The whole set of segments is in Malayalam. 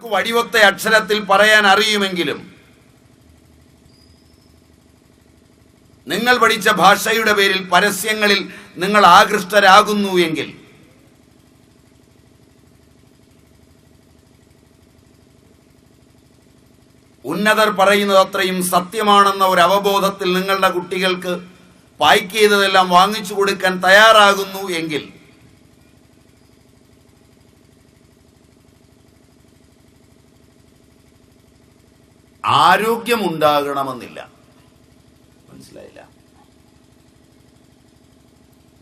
നിങ്ങൾക്ക് വടിവൊത്ത അക്ഷരത്തിൽ പറയാൻ അറിയുമെങ്കിലും നിങ്ങൾ പഠിച്ച ഭാഷയുടെ പേരിൽ പരസ്യങ്ങളിൽ നിങ്ങൾ ആകൃഷ്ടരാകുന്നു എങ്കിൽ ഉന്നതർ പറയുന്നത് അത്രയും സത്യമാണെന്ന ഒരു അവബോധത്തിൽ നിങ്ങളുടെ കുട്ടികൾക്ക് പായ്ക്ക് ചെയ്തതെല്ലാം വാങ്ങിച്ചു കൊടുക്കാൻ തയ്യാറാകുന്നു എങ്കിൽ ആരോഗ്യമുണ്ടാകണമെന്നില്ല. മനസ്സിലായില്ല.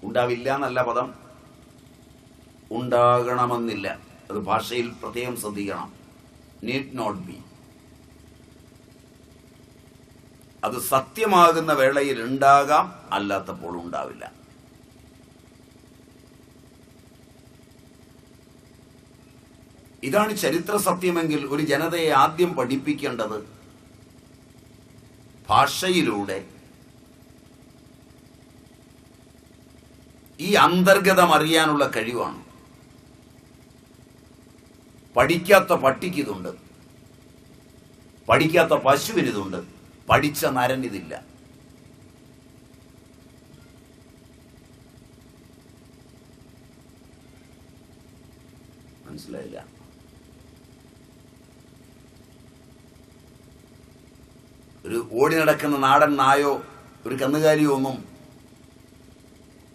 ഉണ്ടാവില്ല എന്നല്ല പദം. ഉണ്ടാകണമെന്നില്ല. അത് ഭാഷയിൽ പ്രത്യേകം ശ്രദ്ധിക്കണം. നീഡ് നോട്ട് ബി അത് സത്യമാകുന്ന വേളയിൽ ഉണ്ടാകാം അല്ലാത്തപ്പോൾ ഉണ്ടാവില്ല. ഇതാണ് ചരിത്ര സത്യമെങ്കിൽ ഒരു ജനതയെ ആദ്യം പഠിപ്പിക്കേണ്ടത് ഭാഷയിലൂടെ ഈ അന്തർഗതം അറിയാനുള്ള കഴിവാണ്. പഠിക്കാത്ത പട്ടിക്ക് ഇതുണ്ട് പഠിക്കാത്ത പശുവിന് ഇതുണ്ട് പഠിച്ച നരൻ ഇതില്ല. മനസ്സിലായില്ല? ഒരു ഓടി നടക്കുന്ന നാടൻ നായോ ഒരു കന്നുകാലിയോ ഒന്നും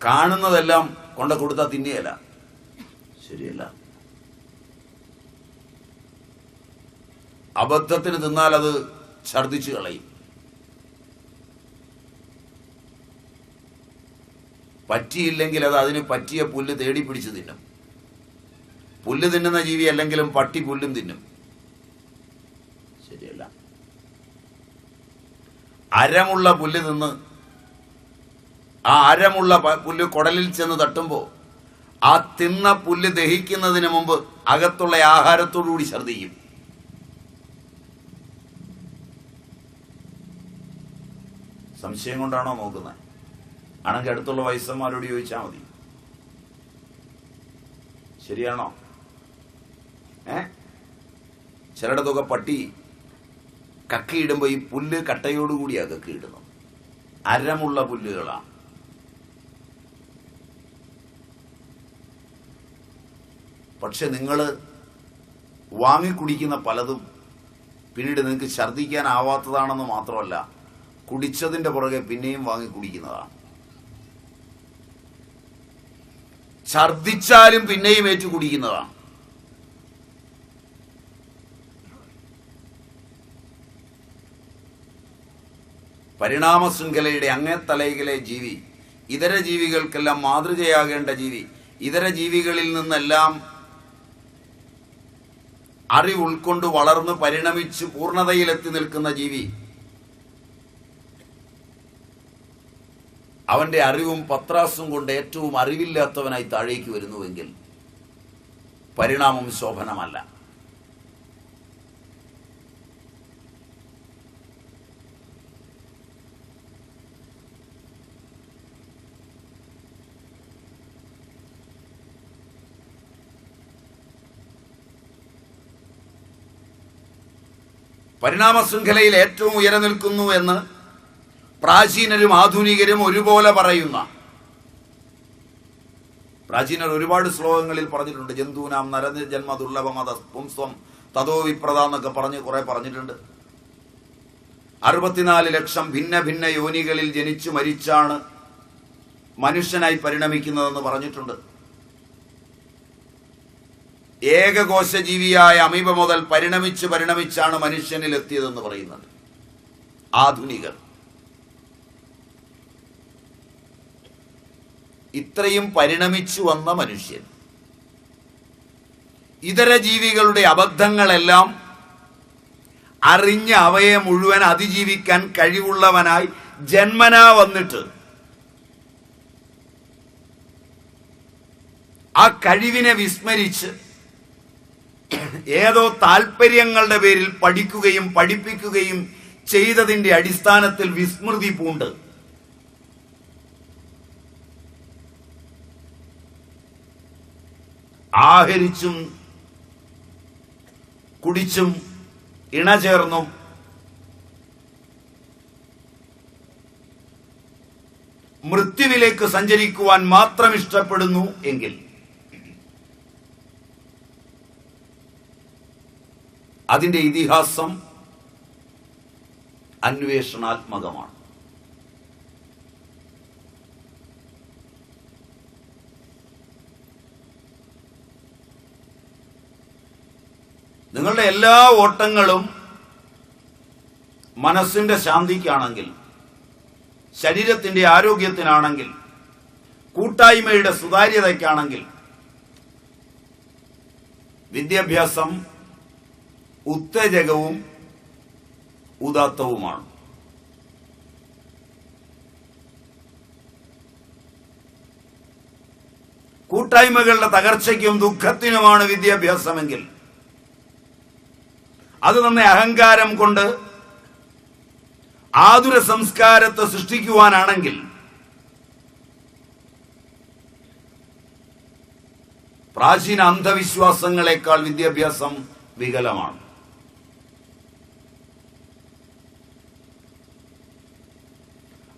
കാണുന്നതെല്ലാം കൊണ്ട കൊടുത്താൽ തിന്നിയല്ല. ശരിയല്ല. അബദ്ധത്തിന് തിന്നാൽ അത് ഛർദിച്ചു കളയും. പറ്റിയില്ലെങ്കിൽ അത് അതിന് പറ്റിയ പുല്ല് തേടി പിടിച്ച് തിന്നും. പുല്ല് തിന്നുന്ന ജീവി അല്ലെങ്കിലും പട്ടി പുല്ലും തിന്നും ശരിയല്ല അരമുള്ള പുല്ല് തിന്ന് ആ അരമുള്ള പുല്ല് കുടലിൽ ചെന്ന് തട്ടുമ്പോൾ ആ തിന്ന പുല്ല് ദഹിക്കുന്നതിന് മുമ്പ് അകത്തുള്ള ആഹാരത്തോടുകൂടി ഛർദ്ദിക്കും. സംശയം കൊണ്ടാണോ നോക്കുന്നത്? ആണെങ്കിൽ അടുത്തുള്ള വയസ്സന്മാരോട് ചോദിച്ചാൽ മതി. ശരിയാണോ? ഏ? ചിലയിടത്തൊക്കെ പട്ടി കക്കയിടുമ്പോൾ ഈ പുല്ല് കട്ടയോടുകൂടിയാ കക്കിയിടുന്നത് അരമുള്ള പുല്ലുകളാണ് പക്ഷെ നിങ്ങൾ വാങ്ങിക്കുടിക്കുന്ന പലതും പിന്നീട് നിങ്ങൾക്ക് ഛർദ്ദിക്കാനാവാത്തതാണെന്ന് മാത്രമല്ല കുടിച്ചതിന്റെ പുറകെ പിന്നെയും വാങ്ങി കുടിക്കുന്നതാണ്. ഛർദ്ദിച്ചാലും പിന്നെയും ഏറ്റു കുടിക്കുന്നതാണ് പരിണാമ ശൃംഖലയുടെ അങ്ങേത്തലയിലെ ജീവി ഇതര ജീവികൾക്കെല്ലാം മാതൃകയാകേണ്ട ജീവി ഇതര ജീവികളിൽ നിന്നെല്ലാം അറിവ് ഉൾക്കൊണ്ട് വളർന്ന് പരിണമിച്ച് പൂർണതയിലെത്തി നിൽക്കുന്ന ജീവി അവന്റെ അറിവും പത്രാസും കൊണ്ട് ഏറ്റവും അറിവില്ലാത്തവനായി താഴേക്ക് വരുന്നുവെങ്കിൽ പരിണാമം ശോഭനമല്ല. പരിണാമ ശൃംഖലയിൽ ഏറ്റവും ഉയരെ നിൽക്കുന്നു എന്ന് പ്രാചീനരും ആധുനികരും ഒരുപോലെ പറയുന്ന. പ്രാചീനർ ഒരുപാട് ശ്ലോകങ്ങളിൽ പറഞ്ഞിട്ടുണ്ട്. ജന്തുനാം നരന് ജന്മ ദുർലഭമത പുംസ്വം തതോ വിപ്രത എന്നൊക്കെ പറഞ്ഞ് കുറെ പറഞ്ഞിട്ടുണ്ട്. അറുപത്തിനാല് ലക്ഷം ഭിന്ന ഭിന്ന യോനികളിൽ ജനിച്ചു മരിച്ചാണ് മനുഷ്യനായി പരിണമിക്കുന്നതെന്ന് പറഞ്ഞിട്ടുണ്ട്. ഏകകോശജീവിയായ അമീബ മുതൽ പരിണമിച്ച് പരിണമിച്ചാണ് മനുഷ്യനിൽ എത്തിയതെന്ന് പറയുന്നത്. ആധുനികർ. ഇത്രയും പരിണമിച്ചു വന്ന മനുഷ്യൻ. ഇതര ജീവികളുടെ അബദ്ധങ്ങളെല്ലാം അറിഞ്ഞ് അവയെ മുഴുവൻ അതിജീവിക്കാൻ കഴിവുള്ളവനായി ജന്മനാ വന്നിട്ട് ആ കഴിവിനെ വിസ്മരിച്ച് ഏതോ താല്പര്യങ്ങളുടെ പേരിൽ പഠിക്കുകയും പഠിപ്പിക്കുകയും ചെയ്തതിന്റെ അടിസ്ഥാനത്തിൽ വിസ്മൃതി പൂണ്ട്. ആഹരിച്ചും കുടിച്ചും ഇണചേർന്നും മൃത്യുവിലേക്ക് സഞ്ചരിക്കുവാൻ മാത്രം ഇഷ്ടപ്പെടുന്നു എങ്കിൽ അതിന്റെ ഇതിഹാസം അന്വേഷണാത്മകമാണ്. നിങ്ങളുടെ എല്ലാ ഓട്ടങ്ങളും മനസ്സിന്റെ ശാന്തിക്കാണെങ്കിൽ ശരീരത്തിന്റെ ആരോഗ്യത്തിനാണെങ്കിൽ കൂട്ടായ്മയുടെ സുതാര്യതയ്ക്കാണെങ്കിൽ വിദ്യാഭ്യാസം ഉത്തേജകവും ഉദാത്തവുമാണ്. കൂട്ടായ്മകളുടെ തകർച്ചയ്ക്കും ദുഃഖത്തിനുമാണ് വിദ്യാഭ്യാസമെങ്കിൽ. അത് തന്നെ അഹങ്കാരം കൊണ്ട് ആതുര സംസ്കാരത്തെ സൃഷ്ടിക്കുവാനാണെങ്കിൽ പ്രാചീന അന്ധവിശ്വാസങ്ങളെക്കാൾ വിദ്യാഭ്യാസം വികലമാണ്.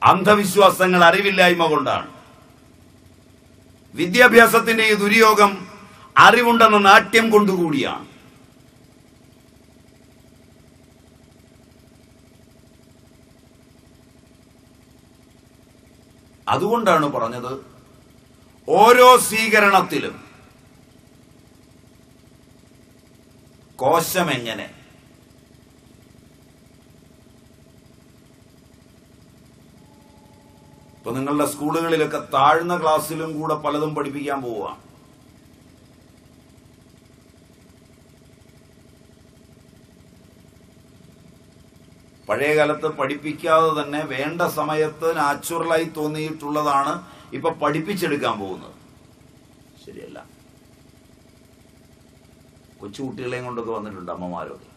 അന്ധവിശ്വാസങ്ങൾ അറിവില്ലായ്മ കൊണ്ടാണ്. വിദ്യാഭ്യാസത്തിന്റെ ഈ ദുര്യോഗം അറിവുണ്ടെന്ന നാട്യം കൊണ്ടുകൂടിയാണ്. അതുകൊണ്ടാണ് പറഞ്ഞത് ഓരോ സ്വീകരണത്തിലും കോശം ഇപ്പൊ നിങ്ങളുടെ സ്കൂളുകളിലൊക്കെ താഴ്ന്ന ക്ലാസ്സിലും കൂടെ പലതും പഠിപ്പിക്കാൻ പോവുക പഴയ കാലത്ത് പഠിപ്പിക്കാതെ തന്നെ വേണ്ട സമയത്ത് നാച്ചുറലായി തോന്നിയിട്ടുള്ളതാണ് ഇപ്പൊ പഠിപ്പിച്ചെടുക്കാൻ പോകുന്നത്. ശരിയല്ല. കൊച്ചുകുട്ടികളെയും കൊണ്ടൊക്കെ വന്നിട്ടുണ്ട് അമ്മമാരൊക്കെ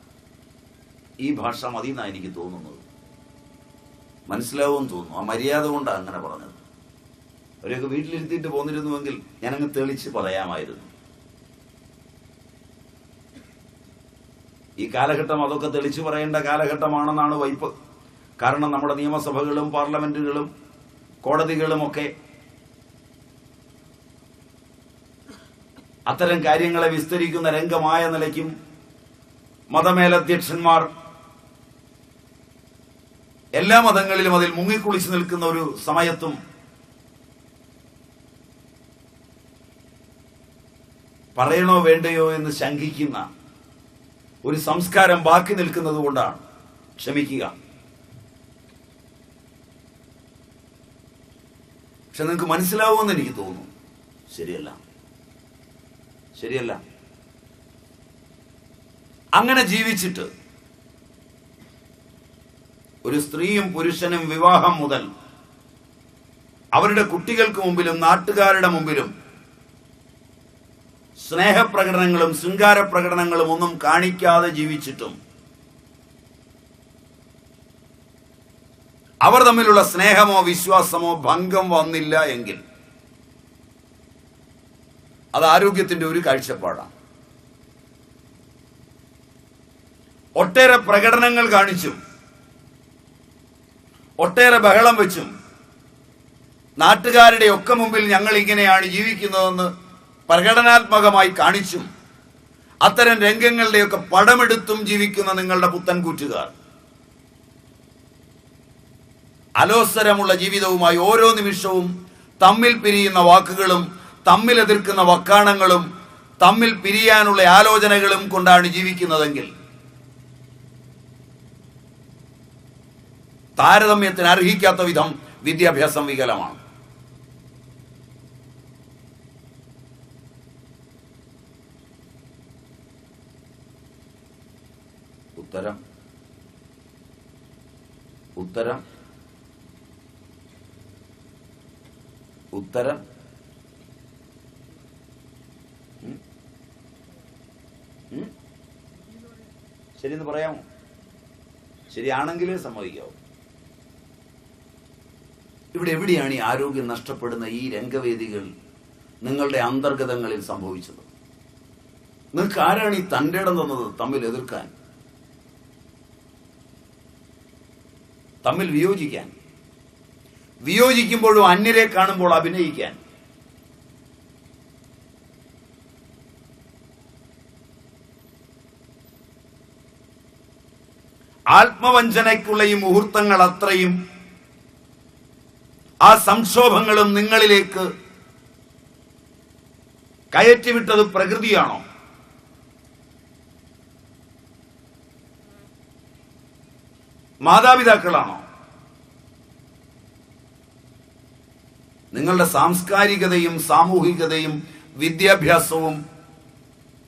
ഈ ഭാഷ മതി എന്നാണ് എനിക്ക് തോന്നുന്നത്. മനസ്സിലാവുമെന്ന് തോന്നുന്നു. ആ മര്യാദ കൊണ്ടാണ് അങ്ങനെ പറഞ്ഞത്. അവരെയൊക്കെ വീട്ടിലിരുത്തിയിട്ട് പോന്നിരുന്നുവെങ്കിൽ ഞാനങ്ങ് തെളിച്ച് പറയാമായിരുന്നു. ഈ കാലഘട്ടം അതൊക്കെ തെളിച്ചു പറയേണ്ട കാലഘട്ടമാണെന്നാണ് വൈപ്പ്. കാരണം നമ്മുടെ നിയമസഭകളും പാർലമെന്റുകളും കോടതികളും ഒക്കെ അത്തരം കാര്യങ്ങളെ വിസ്തരിക്കുന്ന രംഗമായ നിലയ്ക്കും മതമേലധ്യക്ഷന്മാർ എല്ലാ മതങ്ങളിലും അതിൽ മുങ്ങിക്കുളിച്ചു നിൽക്കുന്ന ഒരു സമയത്തും പറയണോ വേണ്ടയോ എന്ന് ശങ്കിക്കുന്ന ഒരു സംസ്കാരം ബാക്കി നിൽക്കുന്നത് കൊണ്ടാണ്. ക്ഷമിക്കുക. പക്ഷെ നിങ്ങൾക്ക് മനസ്സിലാവുമെന്ന് എനിക്ക് തോന്നുന്നു. ശരിയല്ല. ശരിയല്ല. അങ്ങനെ ജീവിച്ചിട്ട് ഒരു സ്ത്രീയും പുരുഷനും വിവാഹം മുതൽ അവരുടെ കുട്ടികൾക്ക് മുമ്പിലും നാട്ടുകാരുടെ മുമ്പിലും സ്നേഹപ്രകടനങ്ങളും ശൃംഗാര പ്രകടനങ്ങളും ഒന്നും കാണിക്കാതെ ജീവിച്ചിട്ടും അവർ തമ്മിലുള്ള സ്നേഹമോ വിശ്വാസമോ ഭംഗം വന്നില്ല എങ്കിൽ അത് ആരോഗ്യത്തിന്റെ ഒരു കാഴ്ചപ്പാടാണ്. ഒട്ടേറെ പ്രകടനങ്ങൾ കാണിച്ചും ഒട്ടേറെ ബഹളം വെച്ചും നാട്ടുകാരുടെ ഒക്കെ മുമ്പിൽ ഞങ്ങൾ ഇങ്ങനെയാണ് ജീവിക്കുന്നതെന്ന് പ്രകടനാത്മകമായി കാണിച്ചും അത്തരം രംഗങ്ങളുടെയൊക്കെ പടമെടുത്തും ജീവിക്കുന്ന നിങ്ങളുടെ പുത്തൻ കൂറ്റുകാർ അലോസരമുള്ള ജീവിതവുമായി ഓരോ നിമിഷവും തമ്മിൽ പിരിയുന്ന വാക്കുകളും തമ്മിൽ എതിർക്കുന്ന വക്കാണങ്ങളും തമ്മിൽ പിരിയാനുള്ള ആലോചനകളും കൊണ്ടാണ് ജീവിക്കുന്നതെങ്കിൽ താരതമ്യത്തിന് അർഹിക്കാത്ത വിധം വിദ്യാഭ്യാസം വികലമാണ്. ഉത്തരം. ഉത്തരം. ഉത്തരം? ശരിയെന്ന് പറയാമോ? ശരിയാണെങ്കിലേ സമ്മതിക്കാവൂ ഇവിടെ എവിടെയാണ് ഈ ആരോഗ്യം നഷ്ടപ്പെടുന്ന ഈ രംഗവേദികൾ നിങ്ങളുടെ അന്തർഗതങ്ങളിൽ സംഭവിച്ചത്? നിങ്ങൾക്ക് ആരാണ് ഈ തന്റെ ഇടം തന്നത് തമ്മിൽ എതിർക്കാൻ? തമ്മിൽ വിയോജിക്കാൻ? വിയോജിക്കുമ്പോഴും അന്യരെ കാണുമ്പോൾ അഭിനയിക്കാൻ? ആത്മവഞ്ചനയ്ക്കുള്ള ഈ മുഹൂർത്തങ്ങൾ അത്രയും ആ സംക്ഷോഭങ്ങളും നിങ്ങളിലേക്ക് കയറ്റിവിട്ടത് പ്രകൃതിയാണോ? മാതാപിതാക്കളാണോ? നിങ്ങളുടെ സാംസ്കാരികതയും സാമൂഹികതയും വിദ്യാഭ്യാസവും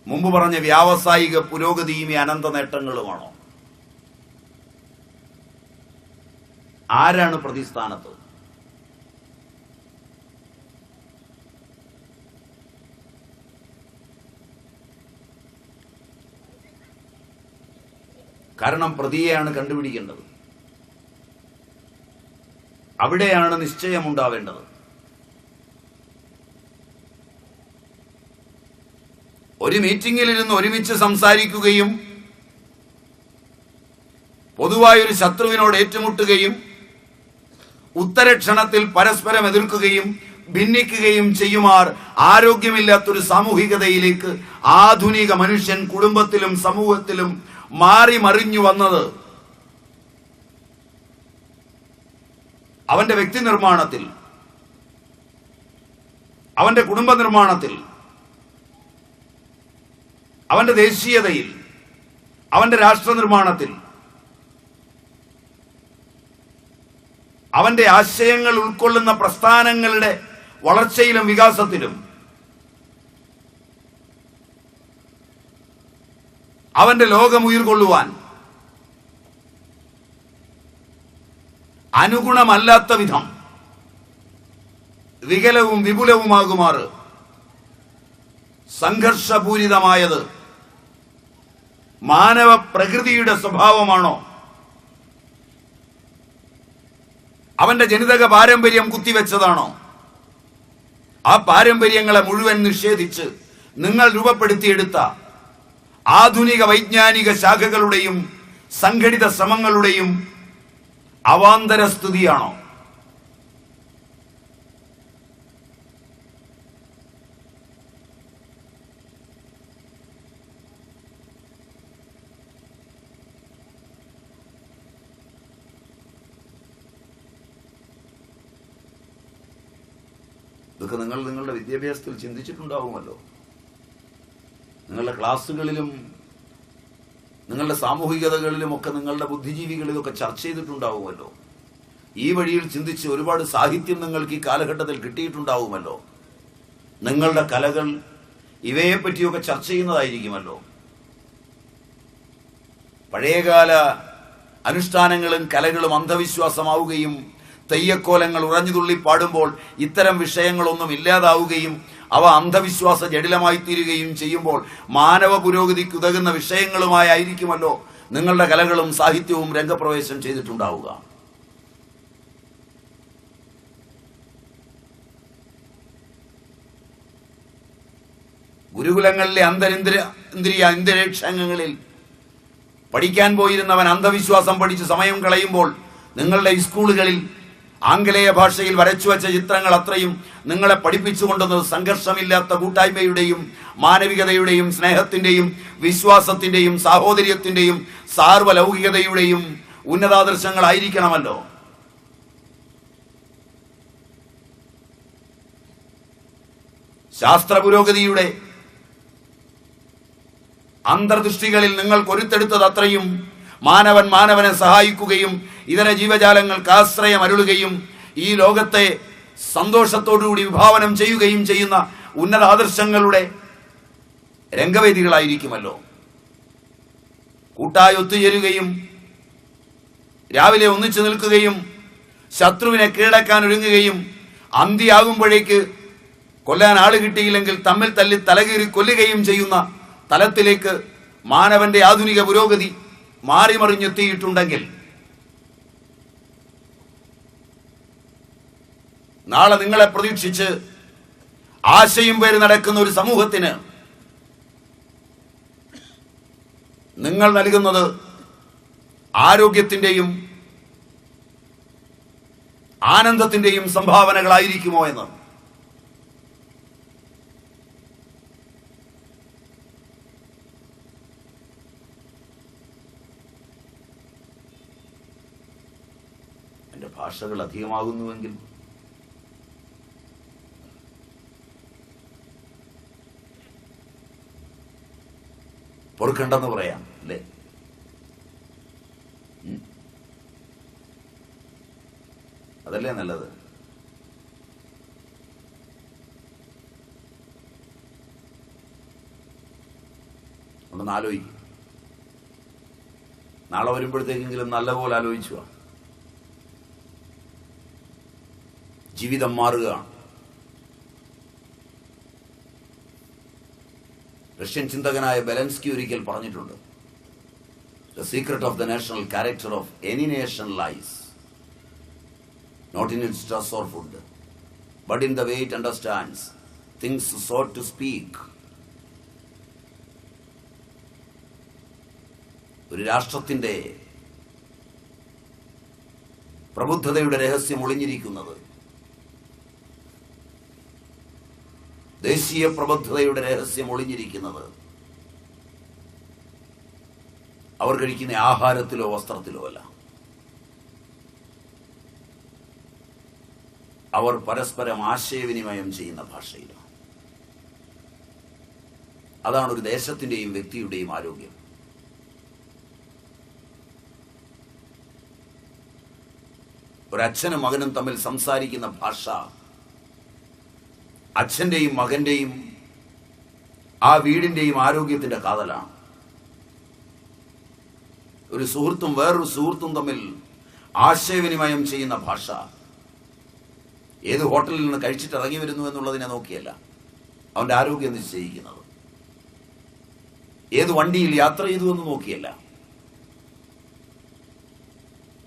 മുമ്പ് പറഞ്ഞ വ്യാവസായിക പുരോഗതിയും ഈ അനന്ത നേട്ടങ്ങളുമാണോ? ആരാണ് പ്രതിസ്ഥാനത്ത്? കാരണം പ്രതിയെയാണ് കണ്ടുപിടിക്കേണ്ടത്. അവിടെയാണ് നിശ്ചയമുണ്ടാവേണ്ടത്. ഒരു മീറ്റിംഗിലിരുന്ന് ഒരുമിച്ച് സംസാരിക്കുകയും പൊതുവായൊരു ശത്രുവിനോട് ഏറ്റുമുട്ടുകയും ഉത്തരക്ഷണത്തിൽ പരസ്പരം എതിർക്കുകയും ഭിന്നിക്കുകയും ചെയ്യുമാർ ആരോഗ്യമില്ലാത്തൊരു സാമൂഹികതയിലേക്ക് ആധുനിക മനുഷ്യൻ കുടുംബത്തിലും സമൂഹത്തിലും മാറി മറിഞ്ഞു വന്നത്. അവന്റെ വ്യക്തി നിർമ്മാണത്തിൽ അവന്റെ കുടുംബ നിർമ്മാണത്തിൽ അവന്റെ ദേശീയതയിൽ അവന്റെ രാഷ്ട്ര നിർമ്മാണത്തിൽ അവന്റെ ആശയങ്ങൾ ഉൾക്കൊള്ളുന്ന പ്രസ്ഥാനങ്ങളുടെ വളർച്ചയിലും വികാസത്തിലും അവന്റെ ലോകം ഉയർകൊള്ളുവാൻ. അനുഗുണമല്ലാത്ത വിധം. വികലവും വിപുലവുമാകുമാറ്. സംഘർഷപൂരിതമായത് മാനവ പ്രകൃതിയുടെ സ്വഭാവമാണോ? അവന്റെ ജനിതക പാരമ്പര്യം കുത്തിവെച്ചതാണോ? ആ പാരമ്പര്യങ്ങളെ മുഴുവൻ നിഷേധിച്ച് നിങ്ങൾ രൂപപ്പെടുത്തിയെടുത്ത ആധുനിക വൈജ്ഞാനിക ശാഖകളുടെയും സംഘടിത ശ്രമങ്ങളുടെയും അവാന്തര സ്തുതിയാണോ? ഇതൊക്കെ നിങ്ങൾ നിങ്ങളുടെ വിദ്യാഭ്യാസത്തിൽ ചിന്തിച്ചിട്ടുണ്ടാവുമല്ലോ. നിങ്ങളുടെ ക്ലാസ്സുകളിലും നിങ്ങളുടെ സാമൂഹികതകളിലും ഒക്കെ നിങ്ങളുടെ ബുദ്ധിജീവികളിലൊക്കെ ചർച്ച ചെയ്തിട്ടുണ്ടാവുമല്ലോ. ഈ വഴിയിൽ ചിന്തിച്ച് ഒരുപാട് സാഹിത്യം നിങ്ങൾക്ക് ഈ കാലഘട്ടത്തിൽ കിട്ടിയിട്ടുണ്ടാവുമല്ലോ. നിങ്ങളുടെ കലകൾ ഇവയെ പറ്റിയൊക്കെ ചർച്ച ചെയ്യുന്നതായിരിക്കുമല്ലോ. പഴയകാല അനുഷ്ഠാനങ്ങളും കലകളും അന്ധവിശ്വാസമാവുകയും തെയ്യക്കോലങ്ങൾ ഉറഞ്ഞുതുള്ളി പാടുമ്പോൾ ഇത്തരം വിഷയങ്ങളൊന്നും ഇല്ലാതാവുകയും അവ അന്ധവിശ്വാസ ജടിലമായി തീരുകയും ചെയ്യുമ്പോൾ മാനവ പുരോഗതിക്ക് ഉതകുന്ന വിഷയങ്ങളുമായിരിക്കുമല്ലോ നിങ്ങളുടെ കലകളും സാഹിത്യവും രംഗപ്രവേശം ചെയ്തിട്ടുണ്ടാവുക. ഗുരുകുലങ്ങളിലെ അന്തരിന്ദ്ര ഇന്ദ്രിയ അന്തരീക്ഷങ്ങളിൽ പഠിക്കാൻ പോയിരുന്നവൻ അന്ധവിശ്വാസം പഠിച്ച് സമയം കളയുമ്പോൾ നിങ്ങളുടെ സ്കൂളുകളിൽ ആംഗലേയ ഭാഷയിൽ വരച്ചു വച്ച ചിത്രങ്ങൾ അത്രയും നിങ്ങളെ പഠിപ്പിച്ചു കൊണ്ടുവന്നത് സംഘർഷമില്ലാത്ത കൂട്ടായ്മയുടെയും മാനവികതയുടെയും സ്നേഹത്തിന്റെയും വിശ്വാസത്തിന്റെയും സാഹോദര്യത്തിന്റെയും സാർവലൗകികതയുടെയും ഉന്നതാദർശങ്ങളായിരിക്കണമല്ലോ. ശാസ്ത്ര പുരോഗതിയുടെ അന്തർദൃഷ്ടികളിൽ നിങ്ങൾ കൊരുത്തെടുത്തത് അത്രയും മാനവൻ മാനവനെ സഹായിക്കുകയും ഇതര ജീവജാലങ്ങൾക്ക് ആശ്രയം അരുളുകയും ഈ ലോകത്തെ സന്തോഷത്തോടുകൂടി വിഭാവനം ചെയ്യുകയും ചെയ്യുന്ന ഉന്നത ആദർശങ്ങളുടെ രംഗവേദികളായിരിക്കുമല്ലോ. കൂട്ടായി ഒത്തുചേരുകയും രാവിലെ ഒന്നിച്ചു നിൽക്കുകയും ശത്രുവിനെ കീഴടക്കാൻ ഒരുങ്ങുകയും അന്തിയാകുമ്പോഴേക്ക് കൊല്ലാൻ ആൾ കിട്ടിയില്ലെങ്കിൽ തമ്മിൽ തല്ലി തലകീറി കൊല്ലുകയും ചെയ്യുന്ന തലത്തിലേക്ക് മാനവന്റെ ആധുനിക പുരോഗതി മാറിമറിഞ്ഞെത്തിയിട്ടുണ്ടെങ്കിൽ നാളെ നിങ്ങളെ പ്രതീക്ഷിച്ച് ആശയും പേര് നടക്കുന്ന ഒരു സമൂഹത്തിന് നിങ്ങൾ നൽകുന്നത് ആരോഗ്യത്തിന്റെയും ആനന്ദത്തിന്റെയും സംഭാവനകളായിരിക്കുമോ എന്ന്. എന്റെ ഭാഷകൾ അധികമാകുന്നുവെങ്കിൽ പൊറുക്കണ്ടെന്ന് പറയാം അല്ലേ. അതല്ലേ നല്ലത് ഒന്ന് ആലോചിക്കും നാളെ വരുമ്പോഴത്തേക്കെങ്കിലും നല്ലപോലെ ആലോചിച്ചു. ജീവിതം മാറുകയാണ് റഷ്യൻ ചിന്തകനായ ബെലൻസ്കി ഒരിക്കൽ പറഞ്ഞിട്ടുണ്ട്. The secret of the national character of any nation lies not in its dress or food but in the way it understands things so to speak ഒരു രാഷ്ട്രത്തിന്റെ പ്രബുദ്ധതയുടെ രഹസ്യം ഒളിഞ്ഞിരിക്കുന്നത് ദേശീയ പ്രബുദ്ധതയുടെ രഹസ്യം ഒളിഞ്ഞിരിക്കുന്നത്. അവർ കഴിക്കുന്ന ആഹാരത്തിലോ വസ്ത്രത്തിലോ അല്ല. അവർ പരസ്പരം ആശയവിനിമയം ചെയ്യുന്ന ഭാഷയിലാണ്. അതാണ് ഒരു ദേശത്തിന്റെയും വ്യക്തിയുടെയും ആരോഗ്യം. ഒരച്ഛനും മകനും തമ്മിൽ സംസാരിക്കുന്ന ഭാഷ അച്ഛന്റെയും മകന്റെയും ആ വീടിന്റെയും ആരോഗ്യത്തിന്റെ കാതലാണ്. ഒരു സുഹൃത്തും വേറൊരു സുഹൃത്തും തമ്മിൽ ആശയവിനിമയം ചെയ്യുന്ന ഭാഷ. ഏത് ഹോട്ടലിൽ നിന്ന് കഴിച്ചിട്ട് ഇറങ്ങി വരുന്നു എന്നുള്ളതിനെ നോക്കിയല്ല. അവന്റെ ആരോഗ്യം നിശ്ചയിക്കുന്നത്. ഏത് വണ്ടിയിൽ യാത്ര ചെയ്തു എന്ന് നോക്കിയല്ല.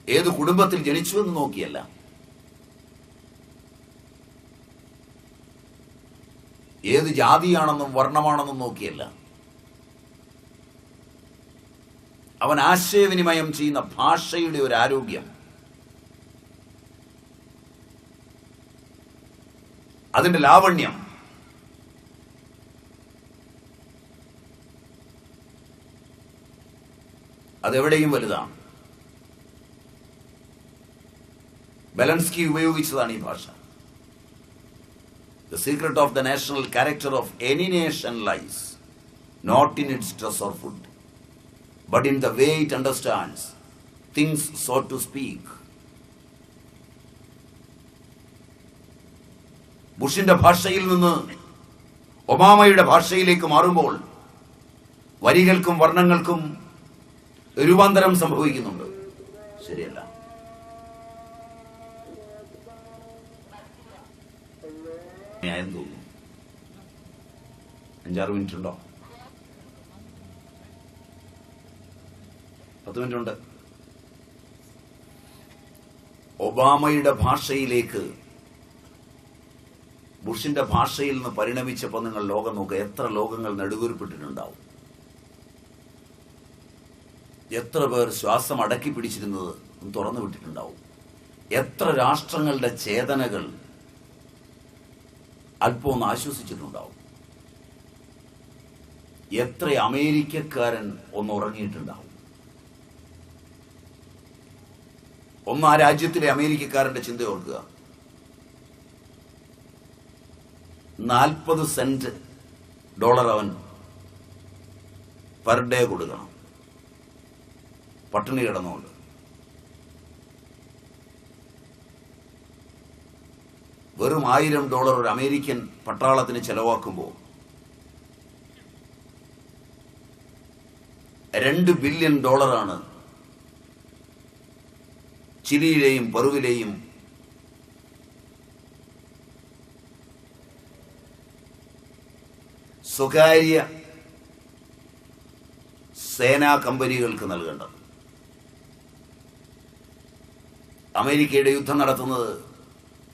ഏത് കുടുംബത്തിൽ ജനിച്ചു എന്ന് നോക്കിയല്ല. ഏത് ജാതിയാണെന്നും വർണമാണെന്നും നോക്കിയല്ല. അവൻ ആശയവിനിമയം ചെയ്യുന്ന ഭാഷയുടെ ഒരു ആരോഗ്യം. അതിന്റെ ലാവണ്യം. അതെവിടെയും വലുതാണ്. ബലൻസ്കി ഉപയോഗിച്ചതാണ് ഈ ഭാഷ. The secret of the national character of any nation lies not in its dress or food, but in the way it understands things, so to speak. ബുഷിന്റെ ഭാഷയിൽ നിന്ന് ഒബാമയുടെ ഭാഷയിലേക്ക് മാറുമ്പോൾ വരികൾക്കും വർണങ്ങൾക്കും രൂപാന്തരം സംഭവിക്കുന്നുണ്ട് ശരിയല്ല ന്യായം തോന്നുന്നു. അഞ്ചാറ് മിനിറ്റ് ഉണ്ടോ പത്ത് മിനിറ്റ് ഉണ്ട് ഒബാമയുടെ ഭാഷയിലേക്ക് ബുഷിന്റെ ഭാഷയിൽ നിന്ന് പരിണമിച്ചപ്പോൾ നിങ്ങൾ ലോകം നോക്കുക എത്ര ലോകങ്ങൾ നെടുകുരുപ്പെട്ടിട്ടുണ്ടാവും എത്ര പേർ ശ്വാസം അടക്കി പിടിച്ചിരുന്നത് തുറന്നു വിട്ടിട്ടുണ്ടാവും. എത്ര രാഷ്ട്രങ്ങളുടെ ചേതനകൾ അല്പം ഒന്ന് ആശ്വസിച്ചിട്ടുണ്ടാവും. എത്ര അമേരിക്കക്കാരൻ ഒന്ന് ഉറങ്ങിയിട്ടുണ്ടാവും. ഒന്ന് ആ രാജ്യത്തിലെ അമേരിക്കക്കാരന്റെ ചിന്ത ഓർക്കുക. നാൽപ്പത് സെന്റ് ഡോളർ അവൻ പെർ ഡേ കൊടുക്കണം. പട്ടിണി കിടന്നുകൊണ്ട്. വെറും ആയിരം ഡോളർ ഒരു അമേരിക്കൻ പട്ടാളത്തിന് ചെലവാക്കുമ്പോൾ രണ്ട് ബില്യൺ ഡോളറാണ് ചിലിയിലെയും പെറുവിലെയും സ്വകാര്യ സേനാ കമ്പനികൾക്ക് നൽകേണ്ടത്. അമേരിക്കയുടെ യുദ്ധം നടത്തുന്നത്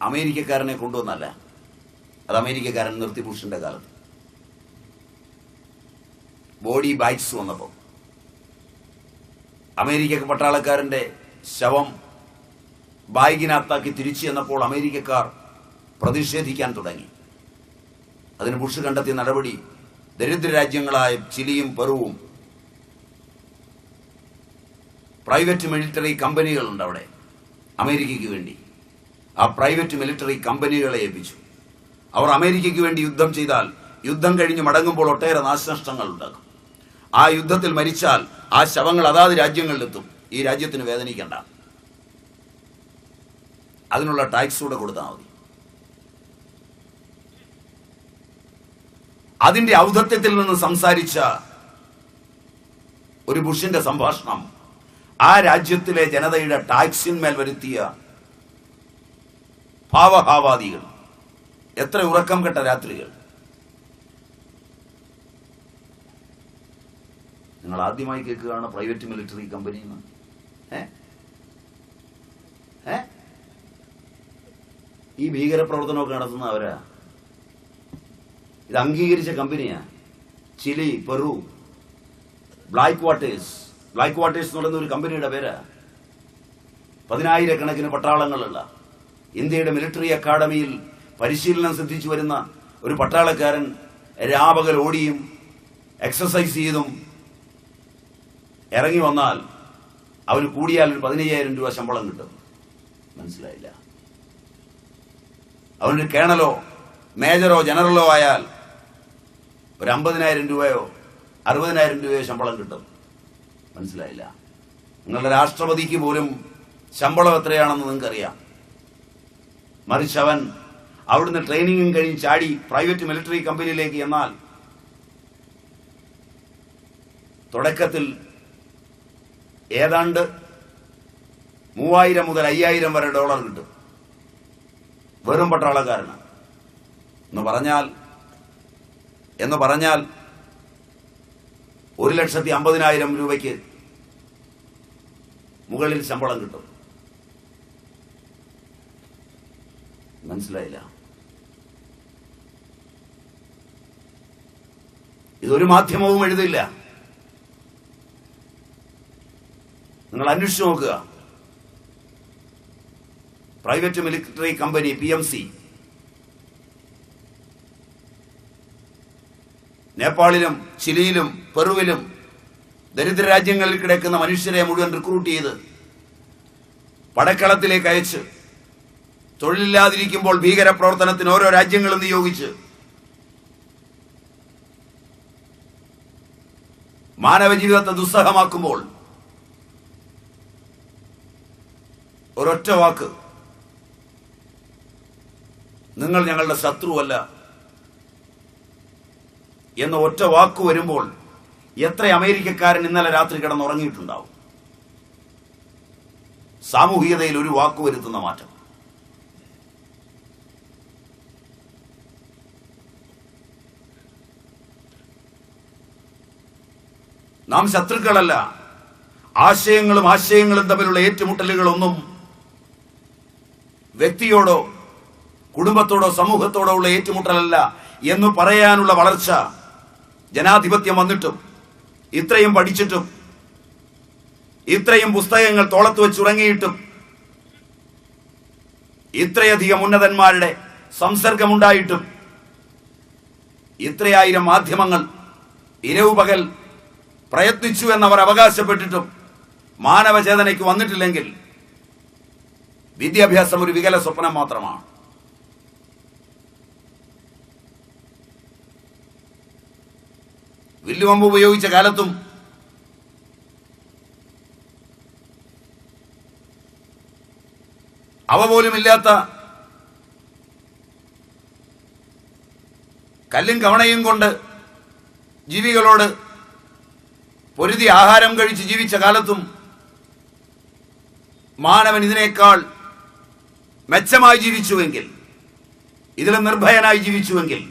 അമേരിക്കക്കാരനെ കൊണ്ടുവന്നല്ല. അത് അമേരിക്കക്കാരൻ നിർത്തി ബുഷിന്റെ കാലത്ത്. ബോഡി ബൈറ്റ്സ് വന്നപ്പോൾ അമേരിക്ക പട്ടാളക്കാരന്റെ ശവം ബാഗിനകത്താക്കി തിരിച്ചു ചെന്നപ്പോൾ അമേരിക്കക്കാർ പ്രതിഷേധിക്കാൻ തുടങ്ങി. അതിന് ബുഷ് കണ്ടെത്തിയ നടപടി ദരിദ്ര രാജ്യങ്ങളായ ചിലിയും പെറുവും പ്രൈവറ്റ് മിലിറ്ററി കമ്പനികളുണ്ട് അവിടെ അമേരിക്കയ്ക്ക് വേണ്ടി. ആ പ്രൈവറ്റ് മിലിറ്ററി കമ്പനികളെ ഏൽപ്പിച്ചു. അവർ അമേരിക്കയ്ക്ക് വേണ്ടി യുദ്ധം ചെയ്താൽ യുദ്ധം കഴിഞ്ഞ് മടങ്ങുമ്പോൾ ഒട്ടേറെ നാശനഷ്ടങ്ങൾ ഉണ്ടാക്കും. ആ യുദ്ധത്തിൽ മരിച്ചാൽ ആ ശവങ്ങൾ അതാത് രാജ്യങ്ങളിലെത്തും. ഈ രാജ്യത്തിന് വേദനിക്കണ്ട. അതിനുള്ള ടാക്സ് കൂടെ കൊടുത്താൽ മതി. അതിന്റെ ഔദത്യത്തിൽ നിന്ന് സംസാരിച്ച ഒരു ബുഷിന്റെ സംഭാഷണം ആ രാജ്യത്തിലെ ജനതയുടെ ടാക്സിന്മേൽ വരുത്തിയ ഭാവഹാവാദികൾ എത്ര ഉറക്കം കെട്ട രാത്രികൾ. നിങ്ങൾ ആദ്യമായി കേൾക്കുകയാണ് പ്രൈവറ്റ് മിലിറ്ററി കമ്പനി എന്ന്? ഈ ഭീകരപ്രവർത്തനമൊക്കെ നടത്തുന്ന അവരാ. ഇത് അംഗീകരിച്ച കമ്പനിയാ Chile Peru Black Waters. Black Waters എന്ന് പറയുന്ന ഒരു കമ്പനിയുടെ പേരാ. പതിനായിരക്കണക്കിന് പട്ടാളങ്ങളുള്ള. ഇന്ത്യയുടെ മിലിറ്ററി അക്കാഡമിയിൽ പരിശീലനം സിദ്ധിച്ചു വരുന്ന ഒരു പട്ടാളക്കാരൻ രാപകൽ ഓടിയും എക്സസൈസ് ചെയ്തും ഇറങ്ങി വന്നാൽ അവന് കൂടിയാൽ ഒരു പതിനയ്യായിരം രൂപ ശമ്പളം കിട്ടും. മനസ്സിലായില്ല. അവനൊരു കേണലോ മേജറോ ജനറലോ ആയാൽ ഒരു അമ്പതിനായിരം രൂപയോ അറുപതിനായിരം രൂപയോ ശമ്പളം കിട്ടും. മനസ്സിലായില്ല. നിങ്ങളുടെ രാഷ്ട്രപതിക്ക് പോലും ശമ്പളം എത്രയാണെന്ന് നിങ്ങൾക്കറിയാം. മറിച്ച് അവൻ അവിടുന്ന് ട്രെയിനിങ്ങും കഴിഞ്ഞ് ചാടി പ്രൈവറ്റ് മിലിറ്ററി കമ്പനിയിലേക്ക് എന്നാൽ തുടക്കത്തിൽ ഏതാണ്ട് മൂവായിരം മുതൽ അയ്യായിരം വരെ ഡോളർ കിട്ടും. വെറും പട്ടാളക്കാരനാണ് എന്ന് പറഞ്ഞാൽ എന്ന് പറഞ്ഞാൽ ഒരു ലക്ഷത്തി അമ്പതിനായിരം രൂപയ്ക്ക് മുകളിൽ ശമ്പളം കിട്ടും. മനസ്സിലായില്ല. ഇതൊരു മാധ്യമവും എഴുതില്ല. നിങ്ങൾ അന്വേഷിച്ചു നോക്കുക. Private military company P M C. നേപ്പാളിലും ചിലിയിലും പെറുവിലും ദരിദ്ര രാജ്യങ്ങളിൽ കിടക്കുന്ന മനുഷ്യരെ മുഴുവൻ റിക്രൂട്ട് ചെയ്ത് പടക്കളത്തിലേക്ക് അയച്ച് തൊഴിലില്ലാതിരിക്കുമ്പോൾ ഭീകരപ്രവർത്തനത്തിന് ഓരോ രാജ്യങ്ങളും നിയോഗിച്ച്. മാനവ ജീവിതത്തെ ദുസ്സഹമാക്കുമ്പോൾ ഒരൊറ്റ വാക്ക്. നിങ്ങൾ ഞങ്ങളുടെ ശത്രുവല്ല എന്ന ഒറ്റ വാക്ക് വരുമ്പോൾ എത്ര അമേരിക്കക്കാരൻ ഇന്നലെ രാത്രി കിടന്നുറങ്ങിയിട്ടുണ്ടാവും? സാമൂഹികതയിൽ ഒരു വാക്ക് വരുത്തുന്ന മാറ്റം. നാം ശത്രുക്കളല്ല. ആശയങ്ങളും ആശയങ്ങളും തമ്മിലുള്ള ഏറ്റുമുട്ടലുകളൊന്നും വ്യക്തിയോടോ കുടുംബത്തോടോ സമൂഹത്തോടോ ഉള്ള ഏറ്റുമുട്ടലല്ല എന്ന് പറയാനുള്ള വളർച്ച ജനാധിപത്യം വന്നിട്ടും ഇത്രയും പഠിച്ചിട്ടും ഇത്രയും പുസ്തകങ്ങൾ തോളത്ത് വെച്ചുറങ്ങിയിട്ടും ഇത്രയധികം ഉന്നതന്മാരുടെ സംസർഗമുണ്ടായിട്ടും ഇത്രയായിരം മാധ്യമങ്ങൾ ഇരവ് പകൽ പ്രയത്നിച്ചു എന്നവർ അവകാശപ്പെട്ടിട്ടും മാനവചേതനയ്ക്ക് വന്നിട്ടില്ലെങ്കിൽ വിദ്യാഭ്യാസം ഒരു വികല സ്വപ്നം മാത്രമാണ്. വില്ലുവമ്പ് ഉപയോഗിച്ച കാലത്തും അവ പോലുമില്ലാത്ത കല്ലും കവണയും കൊണ്ട് ജീവികളോട് പൊരുതി ആഹാരം കഴിച്ച് ജീവിച്ച കാലത്തും മാനവൻ ഇതിനേക്കാൾ മെച്ചമായി ജീവിച്ചുവെങ്കിൽ ഇതിലും നിർഭയനായി ജീവിച്ചുവെങ്കിൽ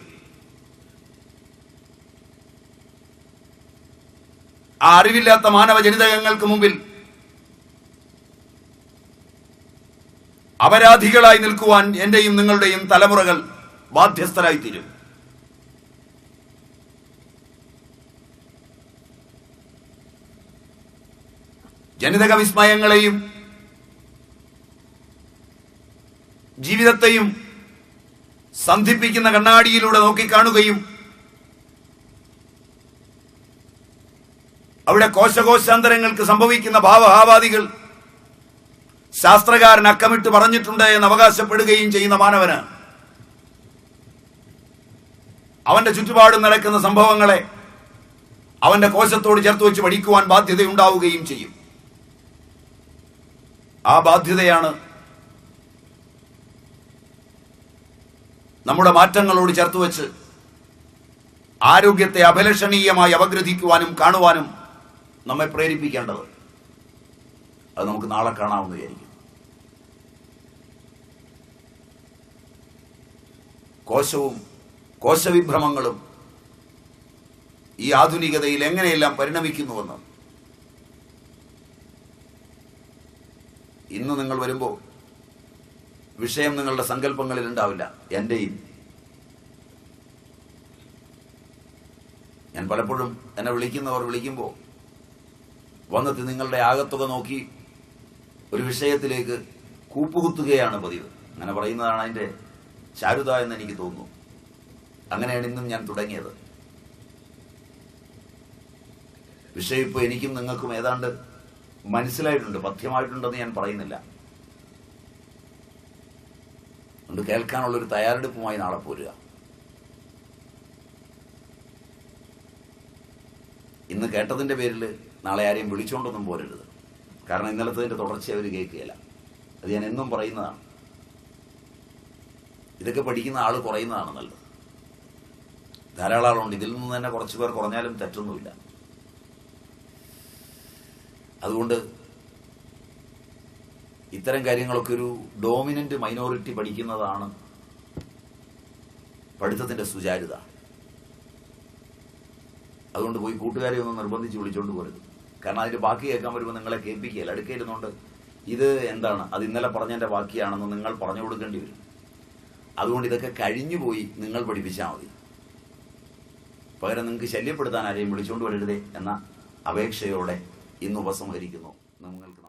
ആ അറിവില്ലാത്ത മാനവ ജനിതകങ്ങൾക്ക് മുമ്പിൽ അപരാധികളായി നിൽക്കുവാൻ എന്റെയും നിങ്ങളുടെയും തലമുറകൾ ബാധ്യസ്ഥരായി ജനിതക വിസ്മയങ്ങളെയും ജീവിതത്തെയും സന്ധിപ്പിക്കുന്ന കണ്ണാടിയിലൂടെ നോക്കിക്കാണുകയും അവിടെ കോശകോശാന്തരങ്ങൾക്ക് സംഭവിക്കുന്ന ഭാവഭാവാദികൾ ശാസ്ത്രകാരൻ അക്കമിട്ട് പറഞ്ഞിട്ടുണ്ട് എന്ന് അവകാശപ്പെടുകയും ചെയ്യുന്ന മാനവന്. അവന്റെ ചുറ്റുപാടും നടക്കുന്ന സംഭവങ്ങളെ അവന്റെ കോശത്തോട് ചേർത്ത് വെച്ച് പഠിക്കുവാൻ ബാധ്യതയുണ്ടാവുകയും ചെയ്യും. ആ ബാധ്യതയാണ്. നമ്മുടെ മാറ്റങ്ങളോട് ചേർത്ത് വെച്ച് ആരോഗ്യത്തെ അഭിലഷണീയമായി അപഗ്രഥിക്കുവാനും കാണുവാനും നമ്മെ പ്രേരിപ്പിക്കേണ്ടത് അത് നമുക്ക് നാളെ കാണാമെന്ന് വിചാരിക്കും കോശവും കോശവിഭ്രമങ്ങളും ഈ ആധുനികതയിൽ എങ്ങനെയെല്ലാം പരിണമിക്കുന്നുവെന്ന് ഇന്ന് നിങ്ങൾ വരുമ്പോൾ വിഷയം നിങ്ങളുടെ സങ്കല്പങ്ങളിൽ ഉണ്ടാവില്ല. എന്റെയും ഞാൻ പലപ്പോഴും എന്നെ വിളിക്കുന്നവർ വിളിക്കുമ്പോൾ വന്നിട്ട് നിങ്ങളുടെ ആകത്തുക നോക്കി ഒരു വിഷയത്തിലേക്ക് കൂപ്പുകുത്തുകയാണ് പതിവ്. അങ്ങനെ പറയുന്നതാണ് അതിന്റെ ചാരുത എന്ന് എനിക്ക് തോന്നുന്നു. അങ്ങനെയാണ് ഇന്നും ഞാൻ തുടങ്ങിയത്. വിഷയം ഇപ്പോൾ എനിക്കും നിങ്ങൾക്കും ഏതാണ്ട് മനസ്സിലായിട്ടുണ്ട് പഥ്യമായിട്ടുണ്ടെന്ന് ഞാൻ പറയുന്നില്ല. അതുകൊണ്ട് കേൾക്കാനുള്ള ഒരു തയ്യാറെടുപ്പുമായി നാളെ പോരുക. ഇന്ന് കേട്ടതിന്റെ പേരിൽ നാളെ ആരെയും വിളിച്ചുകൊണ്ടൊന്നും പോരരുത്. കാരണം ഇന്നലത്തതിന്റെ തുടർച്ച അവർ കേൾക്കുകയില്ല. അത് ഞാൻ എന്നും പറയുന്നതാണ്. ഇതൊക്കെ പഠിക്കുന്ന ആൾ കുറയുന്നതാണ് നല്ലത്. ധാരാളം ആളുണ്ട് ഇതിൽ നിന്ന് തന്നെ കുറച്ച് പേർ കുറഞ്ഞാലും തെറ്റൊന്നുമില്ല. അതുകൊണ്ട് ഇത്തരം കാര്യങ്ങളൊക്കെ ഒരു ഡോമിനന്റ് മൈനോറിറ്റി പഠിക്കുന്നതാണ് പഠിത്തത്തിന്റെ സുചാരിത. അതുകൊണ്ട് പോയി കൂട്ടുകാരെ ഒന്ന് നിർബന്ധിച്ച് വിളിച്ചോണ്ട് പോരുത്. കാരണം അതിന്റെ ബാക്കി കേൾക്കാൻ വരുമ്പോൾ നിങ്ങളെ കേൾപ്പിക്കുകയല്ല അടുക്കയിരുന്നുണ്ട് ഇത് എന്താണ്? അത് ഇന്നലെ പറഞ്ഞതിന്റെ ബാക്കിയാണെന്ന് നിങ്ങൾ പറഞ്ഞു കൊടുക്കേണ്ടി വരും. അതുകൊണ്ട് ഇതൊക്കെ കഴിഞ്ഞു പോയി നിങ്ങൾ പഠിപ്പിച്ചാൽ മതി. പകരം നിങ്ങൾക്ക് ശല്യപ്പെടുത്താൻ ആരെയും വിളിച്ചുകൊണ്ട് വരരുതേ എന്ന അപേക്ഷയോടെ ഇന്ന് ഉപസംഹരിക്കുന്നു നിങ്ങൾക്ക് നമസ്കാരം